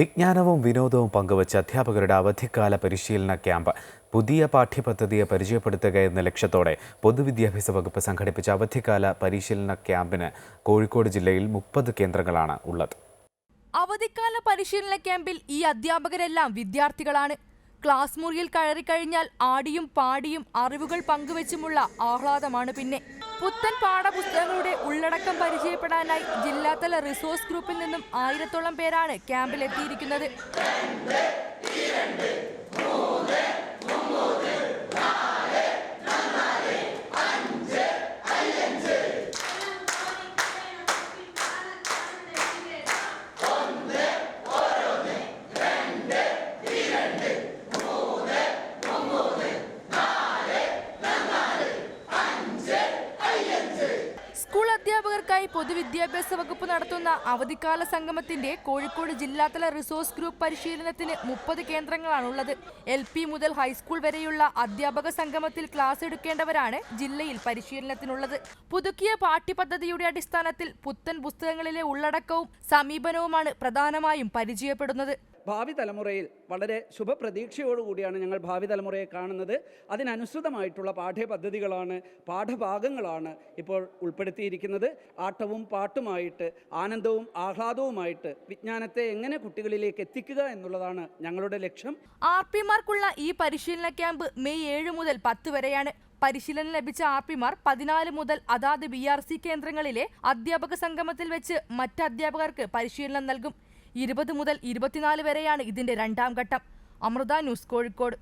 വിജ്ഞാനവും വിനോദവും പങ്കുവച്ച് അധ്യാപകരുടെ അവധിക്കാല പരിശീലന ക്യാമ്പ് പുതിയ പാഠ്യപദ്ധതിയെ പരിചയപ്പെടുത്തുക എന്ന ലക്ഷ്യത്തോടെ പൊതുവിദ്യാഭ്യാസ വകുപ്പ് സംഘടിപ്പിച്ച അവധിക്കാല പരിശീലന ക്യാമ്പിന് കോഴിക്കോട് ജില്ലയിൽ മുപ്പത് കേന്ദ്രങ്ങളാണ് ഉള്ളത്. അവധിക്കാല പരിശീലന ക്യാമ്പിൽ ഈ അധ്യാപകരെല്ലാം വിദ്യാർത്ഥികളാണ്. ക്ലാസ് മുറിയിൽ കയറിക്കഴിഞ്ഞാൽ ആടിയും പാടിയും അറിവുകൾ പങ്കുവെച്ചുമുള്ള ആഹ്ലാദമാണ് പിന്നെ. പുത്തൻ പാഠപുസ്തകങ്ങളുടെ ഉള്ളടക്കം പരിചയപ്പെടാനായി ജില്ലാതല റിസോഴ്സ് ഗ്രൂപ്പിൽ നിന്നും ആയിരത്തോളം പേരാണ് ക്യാമ്പിൽ അധ്യാപകർക്കായി പൊതുവിദ്യാഭ്യാസ വകുപ്പ് നടത്തുന്ന അവധിക്കാല സംഗമത്തിന്റെ കോഴിക്കോട് ജില്ലാതല റിസോഴ്സ് ഗ്രൂപ്പ് പരിശീലനത്തിന് മുപ്പത് കേന്ദ്രങ്ങളാണുള്ളത്. എൽ പി മുതൽ ഹൈസ്കൂൾ വരെയുള്ള അധ്യാപക സംഗമത്തിൽ ക്ലാസ് എടുക്കേണ്ടവരാണ് ജില്ലയിൽ പരിശീലനത്തിനുള്ളത്. പുതുക്കിയ പാഠ്യപദ്ധതിയുടെ അടിസ്ഥാനത്തിൽ പുത്തൻ പുസ്തകങ്ങളിലെ ഉള്ളടക്കവും സമീപനവുമാണ് പ്രധാനമായും പരിചയപ്പെടുന്നത്. ഭാവി തലമുറയിൽ വളരെ ശുഭപ്രതീക്ഷയോടുകൂടിയാണ് ഞങ്ങൾ ഭാവി തലമുറയെ കാണുന്നത്. അതിനനുസൃതമായിട്ടുള്ള പാഠ്യപദ്ധതികളാണ് പാഠഭാഗങ്ങളാണ് ഇപ്പോൾ ഉൾപ്പെടുത്തിയിരിക്കുന്നത്. ആട്ടവും പാട്ടുമായിട്ട് ആനന്ദവും ആഹ്ലാദവുമായിട്ട് വിജ്ഞാനത്തെ എങ്ങനെ കുട്ടികളിലേക്ക് എത്തിക്കുക എന്നുള്ളതാണ് ഞങ്ങളുടെ ലക്ഷ്യം. ആർ പിമാർക്കുള്ള ഈ പരിശീലന ക്യാമ്പ് മെയ് ഏഴ് മുതൽ പത്ത് വരെയാണ്. പരിശീലനം ലഭിച്ച ആർ പിമാർ പതിനാല് മുതൽ അതാത് ബി ആർ സി കേന്ദ്രങ്ങളിലെ അധ്യാപക സംഗമത്തിൽ വെച്ച് മറ്റ് അധ്യാപകർക്ക് പരിശീലനം നൽകും. ഇരുപത് മുതൽ ഇരുപത്തിനാല് വരെയാണ് ഇതിന്റെ രണ്ടാം ഘട്ടം. അമൃത ന്യൂസ് കോഴിക്കോട്.